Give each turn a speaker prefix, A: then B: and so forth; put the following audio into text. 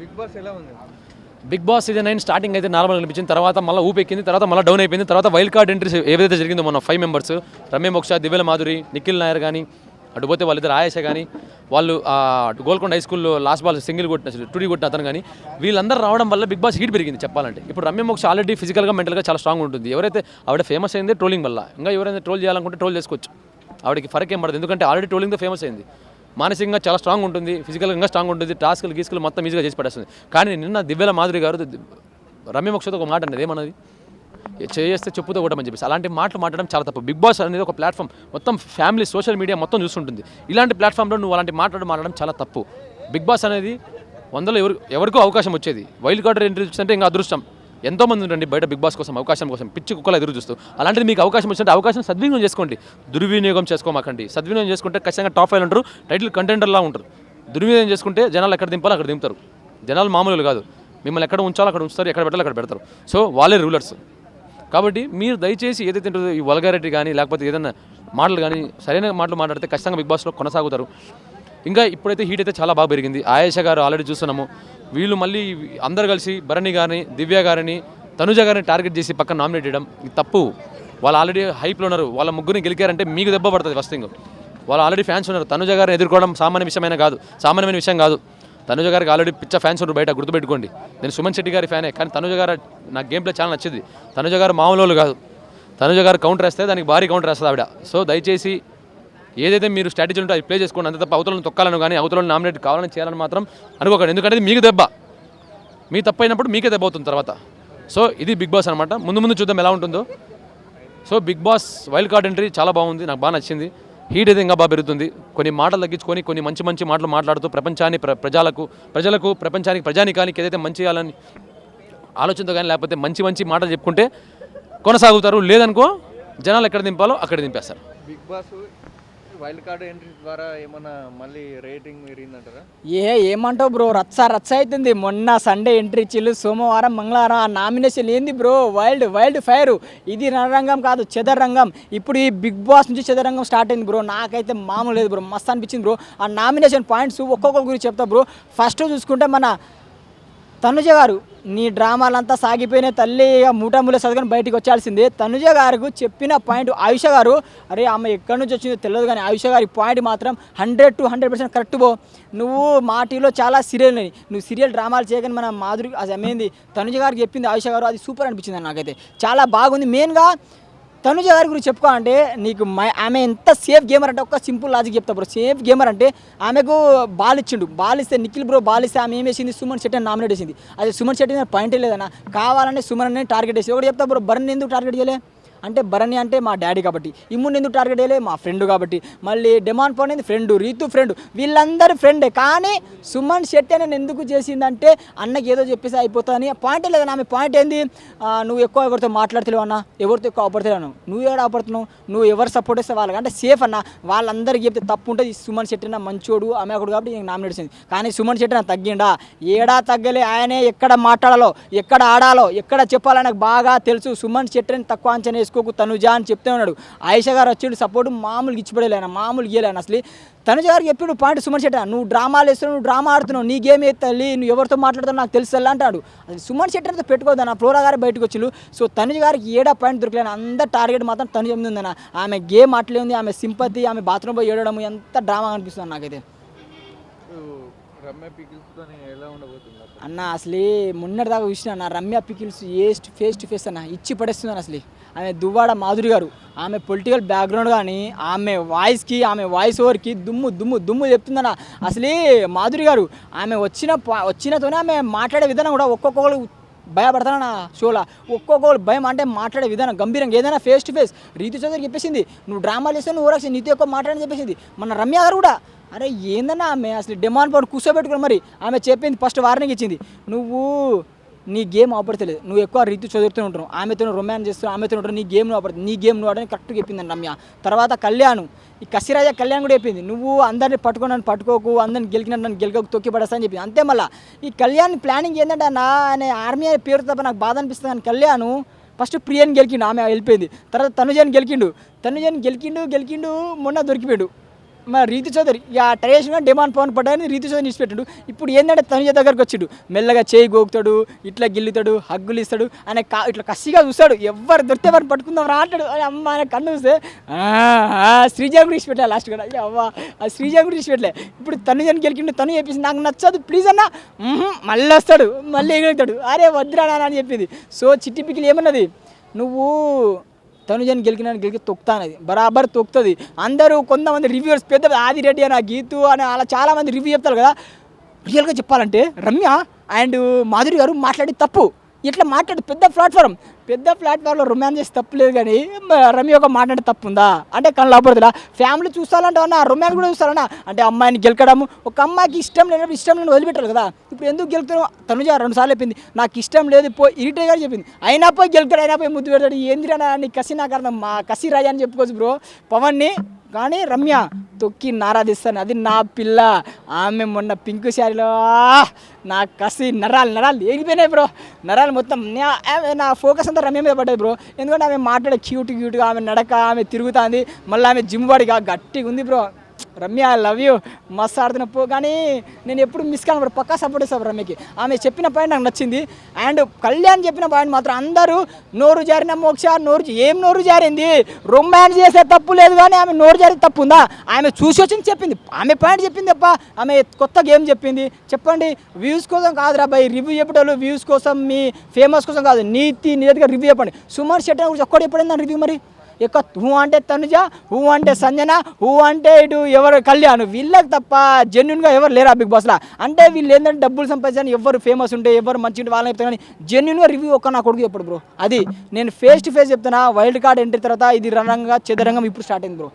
A: Big Boss ఎలా ఉంది?
B: Bigg Boss season nine starting అయితే నార్మల్ అనిపించింది. తర్వాత మళ్ళీ ఊపెక్కింది తర్వాత మళ్ళీ డౌన్ అయిపోయింది తర్వాత వైల్డ్ కార్డ్ ఎంట్రీస్ ఏదైతే జరిగిందో మన ఫైవ్ మెంబర్స్ రమ్య మోక్ష దివ్యల మాధురి నిఖిల్ నాయర్ కానీ అటు పోతే వాళ్ళిద్దరు ఆయేష కానీ వాళ్ళు గోల్కొండ హై స్కూల్లో లాస్ట్ బాల్ సింగిల్ కొట్టిన టూడీ కొట్టిన అతను కానీ వీళ్ళందరూ రావడం వల్ల బిగ్ బాస్ హీట్ పెరిగింది చెప్పాలంటే. ఇప్పుడు రమ్య మోక్ష ఆల్రెడీ ఫిజికల్గా మెంటల్గా చాలా స్ట్రాంగ్ ఉంటుంది. ఎవరైతే ఆవిడ ఫేమస్ అయింది ట్రోలింగ్ వల్ల. ఇంకా ఎవరైనా ట్రోల్ చేయాలనుకుంటే ట్రోల్ చేసుకోవచ్చు. ఆవిడకి ఫరక్ ఏం పడదు. ఎందుకంటే ఆల్రెడీ ట్రోలింగ్తో ఫేమస్ అయింది. మానసికంగా చాలా స్ట్రాంగ్ ఉంటుంది ఫిజికల్గా ఇంకా స్ట్రాంగ్ ఉంటుంది టాస్క్లు గీస్కులు మొత్తం ఈజీగా చేసి పడేస్తుంది కానీ నిన్న దివ్యల మాధురి గారు రమ్య ఒక మాట అన్నది ఏమన్నది? చేస్తే చెప్పుతో అని చెప్పేసి. అలాంటి మాటలు మాట్లాడడం చాలా తప్పు. బిగ్ బాస్ అనేది ఒక ప్లాట్ఫామ్ మొత్తం ఫ్యామిలీ సోషల్ మీడియా మొత్తం చూస్తుంటుంది. ఇలాంటి ప్లాట్ఫామ్లో నువ్వు అలాంటి మాట్లాడడం మాట్లాడడం చాలా తప్పు. బిగ్ బాస్ అనేది వందలో ఎవరు ఎవరికో అవకాశం వచ్చేది. వైల్డ్ కార్డ్ ఎంట్రీ అంటే ఇంకా అదృష్టం. ఎంతోమంది ఉండండి బయట బిగ్ బాస్ కోసం అవకాశం కోసం పిచ్చి కుక్కలు ఎదురు చూస్తూ. అలాంటిది మీకు అవకాశం వచ్చినట్టు అవకాశం సద్వినియోగం చేసుకోండి. దుర్వినియోగం చేసుకోమాకండి. సద్వినియోగం చేసుకుంటే ఖచ్చితంగా టాప్ ఫైవ్ ఉంటారు టైటిల్ కంటెండర్లా ఉంటారు. దుర్వినియోగం చేసుకుంటే జనాలు ఎక్కడ దింపాలో అక్కడ దింపుతారు. జనాలు మామూలు కాదు. మిమ్మల్ని ఎక్కడ ఉంచాలో అక్కడ ఉంచుతారు ఎక్కడ పెట్టాలో అక్కడ పెడతారు. సో వాళ్ళే రూలర్స్ కాబట్టి మీరు దయచేసి ఏదైతే ఉంటుందో ఈ వల్గారెడ్డి కానీ లేకపోతే ఏదైనా మాటలు కానీ సరైన మాటలు మాట్లాడితే ఖచ్చితంగా బిగ్ బాస్లో కొనసాగుతారు. ఇంకా ఇప్పుడైతే హీట్ అయితే చాలా బాగా పెరిగింది. ఆయేష గారు ఆల్రెడీ చూస్తున్నాము. వీళ్ళు మళ్ళీ అందరు కలిసి భరణి గారిని దివ్య గారిని తనుజ గారిని టార్గెట్ చేసి పక్కన నామినేట్ చేయడం ఇది తప్పు. వాళ్ళు ఆల్రెడీ హైప్లో ఉన్నారు. వాళ్ళ ముగ్గురిని గెలికారంటే మీకు దెబ్బ పడుతుంది ఫస్ట్ థింగ్ వాళ్ళు ఆల్రెడీ ఫ్యాన్స్ ఉన్నారు. తనుజ గారిని ఎదుర్కోవడం సామాన్య విషయమైన కాదు. సామాన్యమైన విషయం కాదు. తనుజ గారికి ఆల్రెడీ పిచ్చ ఫ్యాన్స్ ఉన్నారు బయట గుర్తుపెట్టుకోండి. నేను సుమన్ శెట్టి గారి ఫ్యానే కానీ తనుజ గారు నాకు గేమ్ ప్లే చాలా నచ్చింది. తనుజ గారు మామూలు వాళ్ళు కాదు. తనుజ గారు కౌంటర్ వేస్తే దానికి భారీ కౌంటర్ వేస్తుంది ఆవిడ. సో దయచేసి ఏదైతే మీరు స్ట్రాటజీ ఉంటే అది ప్లే చేసుకోండి. అంత తప్ప అవతలను తొక్కాలను కానీ అవతలను నామినేట్ కావాలని చేయాలని మాత్రం అనుకోకండి. ఎందుకంటే మీకు దెబ్బ. మీ తప్పు అయినప్పుడు మీకే దెబ్బ అవుతుంది తర్వాత. సో ఇది బిగ్ బాస్ అనమాట ముందు ముందు చూద్దాం ఎలా ఉంటుందో. So Bigg Boss wild card entry చాలా బాగుంది. నాకు బాగా నచ్చింది. హీట్ అయితే ఇంకా బాగా పెరుగుతుంది. కొన్ని మాటలు తగ్గించుకొని కొన్ని మంచి మంచి మాటలు మాట్లాడుతూ ప్రపంచాన్ని ప్ర ప్రజలకు ప్రజలకు ప్రపంచానికి ప్రజానికానికి ఏదైతే మంచి చేయాలని ఆలోచనతో కానీ లేకపోతే మంచి మంచి మాటలు చెప్పుకుంటే కొనసాగుతారు. లేదనుకో జనాలు ఎక్కడ దింపాలో అక్కడ దింపేస్తారు.
A: Bigg Boss wild card entry ద్వారా ఏమన్నా మళ్ళీ రేటింగ్ పెరిగిందంటారా?
C: ఏ ఏమంటావు బ్రో? రచ్చ రచ్చ అవుతుంది మొన్న సండే ఎంట్రీ ఇచ్చిల్లు సోమవారం మంగళవారం ఆ నామినేషన్ ఏంది బ్రో? Wild wild fire. ఇది రణరంగం కాదు చదరంగం. ఇప్పుడు ఈ బిగ్ బాస్ నుంచి చెదరంగం స్టార్ట్ అయింది బ్రో. నాకైతే మామూలు లేదు బ్రో. మస్తు అనిపించింది బ్రో. ఆ నామినేషన్ పాయింట్స్ ఒక్కొక్కరి గురించి చెప్తా బ్రో. ఫస్ట్ చూసుకుంటే మన తనుజ గారు నీ డ్రామాలంతా సాగిపోయినాయి తల్లి ఇక మూటములు చదువుకొని బయటికి వచ్చాల్సిందే. తనుజ గారికి చెప్పిన పాయింట్ ఆయుష గారు అరే ఆమె ఎక్కడి నుంచి వచ్చిందో తెలియదు కానీ ఆయుష గారి పాయింట్ మాత్రం hundred to hundred percent correct పో. నువ్వు మా టీవీలో చాలా సీరియల్ ఉన్నాయి. నువ్వు సీరియల్ డ్రామాలు చేయగానే మన మాధురి అది అమ్మేంది తనుజ గారికి చెప్పింది ఆయుష గారు అది సూపర్ అనిపించింది నాకైతే చాలా బాగుంది. మెయిన్గా తనుజ గారి గురించి చెప్పుకోవాలంటే నీకు మై- ఆమె ఎంత సేఫ్ గేమర్ అంటే ఒక్క సింపుల్ లాజిక్ చెప్తా బ్రో సేఫ్ గేమర్ అంటే ఆమెకు బాల్ ఇచ్చిండు. బాల్ ఇస్తే నిఖిల్ బ్రో బాల్ ఇస్తే ఆమె ఏం వేసింది సుమన్ శెట్టి అని నామినేట్ చేసింది. అది సుమన్ శెట్టి మీద పాయింటే కావాలంటే సుమన్ అని టార్గెట్ వేసి ఒకటి చెప్తా బ్రో బర్న్ ఎందుకు టార్గెట్ చేయలే? అంటే భరణి అంటే మా డాడీ కాబట్టి. ఇమ్ముని ఎందుకు టార్గెట్ చేయలే? మా ఫ్రెండ్ కాబట్టి. మళ్ళీ డెమాన్ పోనేది ఫ్రెండ్ రీతు ఫ్రెండ్ వీళ్ళందరూ ఫ్రెండే కానీ సుమన్ శెట్టి అని ఎందుకు చేసిందంటే అన్నకి ఏదో చెప్పేసి అయిపోతాని పాయింట్ లేదు? ఆమె పాయింట్ ఏంది? నువ్వు ఎక్కువ ఎవరితో మాట్లాడతలేవు అన్న. ఎవరితో ఎక్కువ ఆపడతలేవు నువ్వు ఎవరు ఆపడుతున్నావు? నువ్వు ఎవరు సపోర్ట్ చేస్తే వాళ్ళకి అంటే సేఫ్ అన్న. వాళ్ళందరికీ చెప్తే తప్పు ఉంటుంది. సుమన్ శెట్టి అన్న మంచోడు ఆమె ఒకడు కాబట్టి నేను నామినేట్ చేసింది. కానీ సుమన్ శెట్టి నా తగ్గిండా? ఏడా తగ్గలే? ఆయనే ఎక్కడ మాట్లాడాలో ఎక్కడ ఆడాలో ఎక్కడ చెప్పాలో నాకు బాగా తెలుసు. సుమన్ శెట్టిని తక్కువ అంచనా వేసుకోకు తనుజా అని చెప్తే ఉన్నాడు. ఆయిషా గారు వచ్చాడు సపోర్ట్ మామూలుగా ఇచ్చిపడేలే ఆయన మామూలు గీయలేను అసలు. తనుజ గారికి చెప్పాడు పాయింట్ సుమన్ శెట్టి అన్న, నువ్వు డ్రామాలు వేస్తున్నావు నువ్వు డ్రామా ఆడుతున్నావు నీ గేమ్ ఎత్తాలి నువ్వు ఎవరితో మాట్లాడుతావు నాకు తెలుసు అంటాడు. అది సుమన్ శెట్టి అంతా పెట్టుకోదన్న ఫ్లోరా గారు బయటకు వచ్చిళ్ళు సో తనుజ గారికి ఏడా పాయింట్ దొరకలేను అందరు టార్గెట్ మాత్రం తనుజ మీద ఉందన్న. ఆమె గేమ్ అట్లే ఉంది ఆమె సింపతి ఆమె బాత్రూమ్ పోయి ఏడడం ఎంత డ్రామా అనిపిస్తుంది నాకైతే? అన్న అసలు మొన్నటి దాకా చూసిన అన్న రమ్య పికిల్స్ ఏ ఫేస్ టు ఫేస్ అన్న ఇచ్చి పడేస్తుంది అసలు. ఆమె దువ్వాడ మాధురి గారు. ఆమె పొలిటికల్ బ్యాక్గ్రౌండ్ కానీ ఆమె వాయిస్కి ఆమె వాయిస్ ఓవర్కి దుమ్ము దుమ్ము దుమ్ము చెప్తుందన్న. అసలే మాధురి గారు ఆమె వచ్చిన ప- వచ్చినతోనే ఆమె మాట్లాడే విధానం కూడా ఒక్కొక్కరు భయపడతానన్న షోలో. ఒక్కొక్కరు భయం అంటే మాట్లాడే విధానం గంభీరంగా. ఏదైనా ఫేస్ టు ఫేస్ రీతి చౌదరి చెప్పేసింది నువ్వు డ్రామాలు వేస్తే నువ్వు ఊరక్ష నీతో ఎక్కువ మాట్లాడని చెప్పేసింది. మన రమ్య గారు కూడా అరే ఏందన్నా ఆమె అసలు డిమాండ్ పౌడ్ కూర్చోబెట్టుకుని మరి. ఆమె చెప్పింది ఫస్ట్ వార్నింగ్ ఇచ్చింది నువ్వు నీ గేమ్ ఆపడతలేదు. నువ్వు ఎక్కువ రీతి చదువుతూ ఉంటావు ఆమెతో రొమాన్స్ చేస్తూ ఆమెతో ఉంటావు నీ గేమ్ నువ్వు ఆపడుతుంది నీ గేమ్ నువ్వు ఆడని కరెక్ట్గా చెప్పింది రమ్య. తర్వాత కళ్యాణ్. ఈ కసిరాజ కళ్యాణ్ కూడా చెప్పింది. నువ్వు అందరిని పట్టుకొని నన్ను పట్టుకోకు అందరిని గెలికినట్టు నన్ను గెలకకు తొక్కి పడేస్తా అని చెప్పింది. అంతే మళ్ళీ. ఈ కళ్యాణ్ ప్లానింగ్ ఏంటంటే నా అనే ఆర్మీ అనే పేరు తప్ప నాకు బాధ అనిపిస్తుంది కానీ కళ్యాణ్ ఫస్ట్ ప్రియని గెలికిండు ఆమె వెళ్ళిపోయింది. తర్వాత తనుజని గెలికిండు. తనుజని గెలికిండు గెలికిండు మొన్న దొరికిపోయాడు. మా రీతి చౌదరి ఆ ట్రెడిషనల్ డిమాండ్ పవన్ పడ్డాయని రీతి చౌదరి నిలిచిపెట్టాడు ఇప్పుడు ఏంటంటే తనుజ దగ్గరకు వచ్చిడు. మెల్లగా చేయి గోకుతాడు ఇట్లా గిల్లుతాడు హగ్గులు ఇస్తాడు ఆయన కా ఇట్లా కసిగా చూస్తాడు. ఎవరు దొరికితే వారిని పట్టుకుందాం రా అంటాడు. అని అమ్మ ఆయన కన్ను చూస్తే "ఆ, శ్రీజ కూడా ఇచ్చిపెట్టా లాస్ట్ కూడా. అవ్వ ఆ శ్రీజ కూడా ఇచ్చిపెట్టలే ఇప్పుడు తనుజని గెలిచిండు తను చెప్పేసి నాకు నచ్చదు. ప్లీజ్ అన్న. మళ్ళీ వస్తాడు. మళ్ళీ ఎగురుతాడు. అరే వద్దురా అని చెప్పింది. సో చిట్టి పిక్కిలు ఏమన్నది? నువ్వు తనుజన్ గెలికిన గెలికి తొక్కుతానది బరాబర్ తొక్కుతుంది. అందరూ కొంతమంది రివ్యూర్స్ పెద్ద ఆదిరెడ్డి అని ఆ గీతు అని అలా చాలామంది రివ్యూ చెప్తారు కదా. రియల్గా చెప్పాలంటే రమ్య అండ్ మాధురి గారు మాట్లాడి తప్పు. ఇట్లా మాట్లాడే పెద్ద ప్లాట్ఫామ్ పెద్ద ప్లాట్ఫామ్లో రొమాన్స్ చేసి తప్పు లేదు కానీ రమ్య ఒక మాట్లాడే తప్పు ఉందా? అంటే కళ్ళు లాపడుతుందా ఫ్యామిలీ చూస్తాలంటే అన్న రొమాన్స్ కూడా చూస్తారన్నా అంటే అమ్మాయిని గెలకడము ఒక అమ్మాయికి ఇష్టం లేనప్పుడు ఇష్టం లేని వదిలిపెట్టాలి కదా. ఇప్పుడు ఎందుకు గెలుతున్నావు? తనుజ రెండు సార్లు చెప్పింది నాకు ఇష్టం లేదు పోయి ఇరిటే గారు చెప్పింది. అయినా పోయి గెలుతాడు అయినా పోయి ముద్దు పెడతాడు. ఏందిరా నీ కసి నా కారణం మా కసి రాజా అని చెప్పుకోవచ్చు బ్రో. పవన్ని కానీ రమ్య తొక్కి నారాధిస్తాను అది నా పిల్ల. ఆమె మొన్న పింక్ శారీలో నా కసి నరాలు నరాలు ఏగిపోయినాయి బ్రో. నరాలు మొత్తం ఆమె- నా ఫోకస్ అంతా రమ్య మీద పడ్డది బ్రో. ఎందుకంటే ఆమె మాట్లాడే క్యూట్ క్యూట్గా ఆమె నడక ఆమె తిరుగుతుంది. మళ్ళీ ఆమె జిమ్ బాడీగా గట్టిగా ఉంది bro. Ramya I love you మస్తు ఆడుతున్న పో కానీ నేను ఎప్పుడు మిస్ కాను పక్కా సపోర్ట్ చేస్తాను రమ్యకి. ఆమె చెప్పిన పాయింట్ నాకు నచ్చింది. అండ్ కళ్యాణ్ చెప్పిన పాయింట్ మాత్రం అందరూ నోరు జారిన మోక్ష నోరు ఏం నోరు జారింది? రొమాన్స్ చేసే తప్పు లేదు కానీ ఆమె నోరు జారి తప్పు ఉందా? ఆమె చూసి వచ్చింది చెప్పింది. ఆమె పాయింట్ చెప్పింది తప్ప ఆమె కొత్త గేమ్ చెప్పింది. చెప్పండి వ్యూస్ కోసం కాదురా బాయ్ రివ్యూ చెప్పడం వ్యూస్ కోసం మీ ఫేమస్ కోసం కాదు నీతి నిజంగా రివ్యూ చెప్పండి. సుమార్ శెట్టి గురించి ఒక్కడు ఎప్పుడైందా రివ్యూ మరి? ఇక హూ అంటే తనుజ హూ అంటే సంజన హూ అంటే ఇటు ఎవరు కళ్యాణ్. వీళ్ళకి తప్ప జెన్యున్గా ఎవరు లేరా బిగ్ బాస్లో అంటే వీళ్ళు ఏంటంటే డబ్బులు సంపాదించాలని ఎవరు ఫేమస్ ఉంటే ఎవరు మంచి ఉంటే వాళ్ళని చెప్తాను కానీ జెన్యున్గా రివ్యూ ఒక్క నా కొడుకు చెప్పడు బ్రో అది నేను ఫేస్ టు ఫేస్ చెప్తున్నా వైల్డ్ కార్డ్ ఎంట్రీ తర్వాత ఇది రణంగా చదరంగం ఇప్పుడు స్టార్ట్ అయింది బ్రో